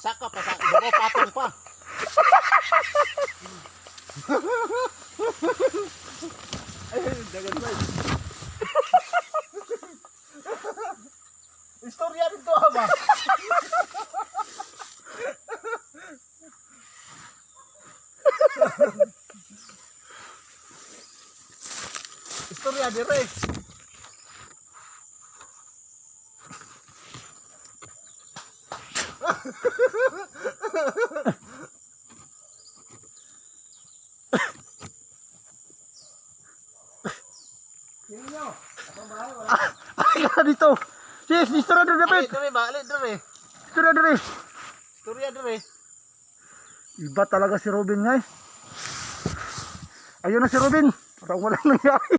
Saka pa sa ibabaw patong pa. Ay, dagan ba? Istorya dito ba? Istorya. Ay, ka dito. Yes, dito na doon Ay, dire ba? Ali dire. Dito na doon Istorya dire. Iba talaga si Robin nga eh. Ayun na si Robin. Parang walang nangyari.